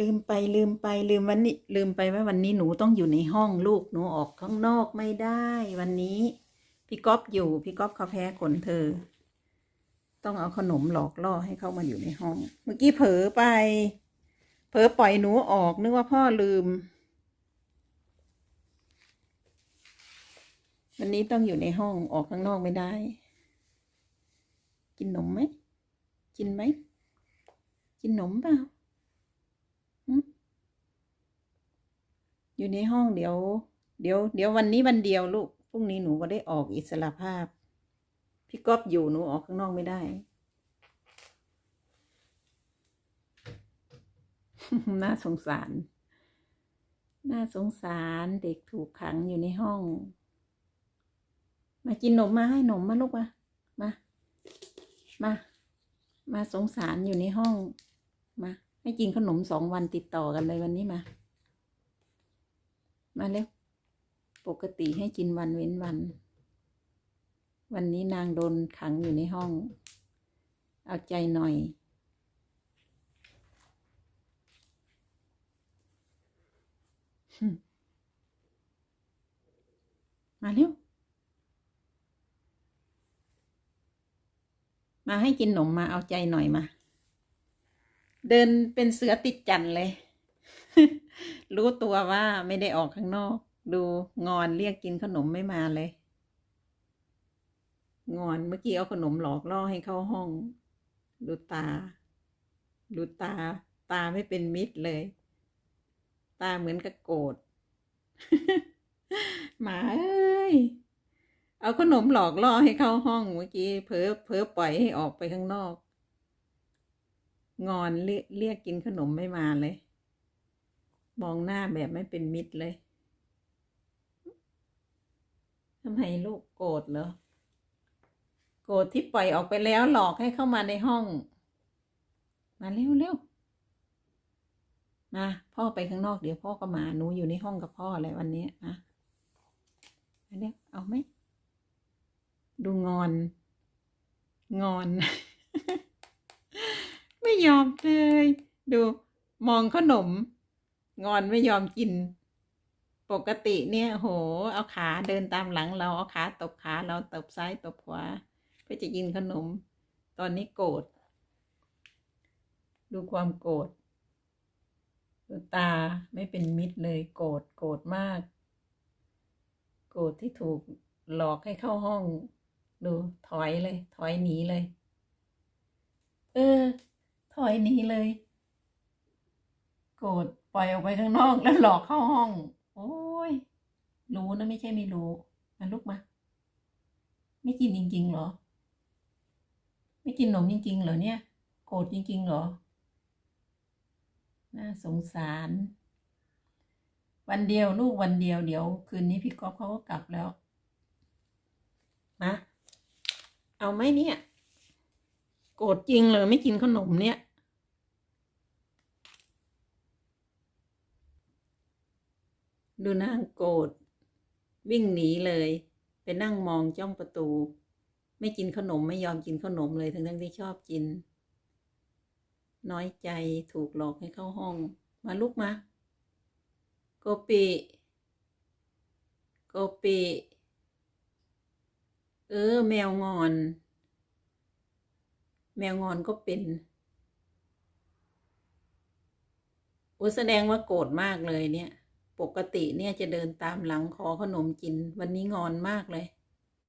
ลืมไปลืมไปลืมวันนี้ ลืมไปว่าวันนี้หนูต้องอยู่ในห้องลูกหนูออกข้างนอกไม่ได้ วันนี้พี่ก๊อฟอยู่พี่ก๊อฟเขาแพ้ขนเธอ ต้องเอาขนมหลอกล่อให้เข้ามาอยู่ในห้อง เมื่อกี้เผลอไป เผลอปล่อยหนูออกนึกว่าพ่อลืม วันนี้ต้องอยู่ในห้องออกข้างนอกไม่ได้ กินนมไหมกินไหมกินนมเปล่า อยู่ในห้องเดี๋ยว เดี๋ยว เดี๋ยววันนี้วันเดียวลูกพรุ่งนี้หนูก็ได้ออกอิสระภาพ พี่ก๊อฟอยู่หนูออกข้างนอกไม่ได้ น่าสงสาร น่าสงสารเด็กถูกขังอยู่ในห้อง มากินนมมาให้นมมาลูกมา มา มา มาสงสารอยู่ในห้อง มา ให้กินขนมสองวันติดต่อกันเลยวันนี้มา มาเร็วปกติให้กินวันเว้นวัน วันนี้นางโดนขังอยู่ในห้อง เอาใจหน่อย มาเร็ว มาให้กินหนมมาเอาใจหน่อยมา เดินเป็นเสือติดจันเลย รู้ตัวว่าไม่ได้ออกข้างนอก ดูงอนเรียกกินขนมไม่มาเลย งอนเมื่อกี้เอาขนมหลอกล่อให้เข้าห้อง ดูตา ดูตา ตาไม่เป็นมิตรเลย ตาเหมือนกับโกรธหมาเอ้ยเอาขนมหลอกล่อให้เข้าห้องเมื่อกี้เผลอเผลอปล่อยให้ออกไปข้างนอก งอนเรียกเรียกกินขนมไม่มาเลย มองหน้าแบบไม่เป็นมิตรเลยทำไมลูกโกรธเหรอ โกรธที่ปล่อยออกไปแล้วหลอกให้เข้ามาในห้อง มาเร็วเร็วมาพ่อไปข้างนอกเดี๋ยวพ่อก็มาหนูอยู่ในห้องกับพ่อเลยวันนี้นะมาเร็วเอาไหมดูงอน งอน ไม่ยอมเลย ดูมองขนม งอนไม่ยอมกิน ปกติเนี่ยโห เอาขาเดินตามหลังเราเอาขาตบขาเราตบซ้ายตบขวาเพื่อจะกินขนม ตอนนี้โกรธดูความโกรธดูตาไม่เป็นมิตรเลยโกรธโกรธมาก โกรธที่ถูกหลอกให้เข้าห้อง ดูถอยเลย ถอยหนีเลย เออ ถอยหนีเลย โกรธ ล่อยออกไปข้างนอกแล้วหลอกเข้าห้อง โอ้ย รู้นะไม่ใช่ไม่รู้มาลุกมา ไม่กินจริง ๆ เหรอ ไม่กินนมจริง ๆ เหรอเนี่ย โกรธจริง ๆ เหรอ น่าสงสาร วันเดียวลูกวันเดียวเดี๋ยว คืนนี้พี่ก๊อฟเขาก็กลับแล้วนะเอาไหมเนี่ย โกรธจริงเลยไม่กินขนมเนี่ย ดูนางโกรธวิ่งหนีเลย ไปนั่งมองจ้องประตู ไม่กินขนมไม่ยอมกินขนมเลยทั้งทั้งที่ชอบกิน น้อยใจถูกหลอกให้เข้าห้อง มาลุกมา โกปิ โกปิ เออ แมวงอน แมวงอนก็เป็นโอ้แสดงว่าโกรธมากเลยเนี่ย ปกติเนี่ยจะเดินตามหลังขอขนมกิน วันนี้งอนมากเลย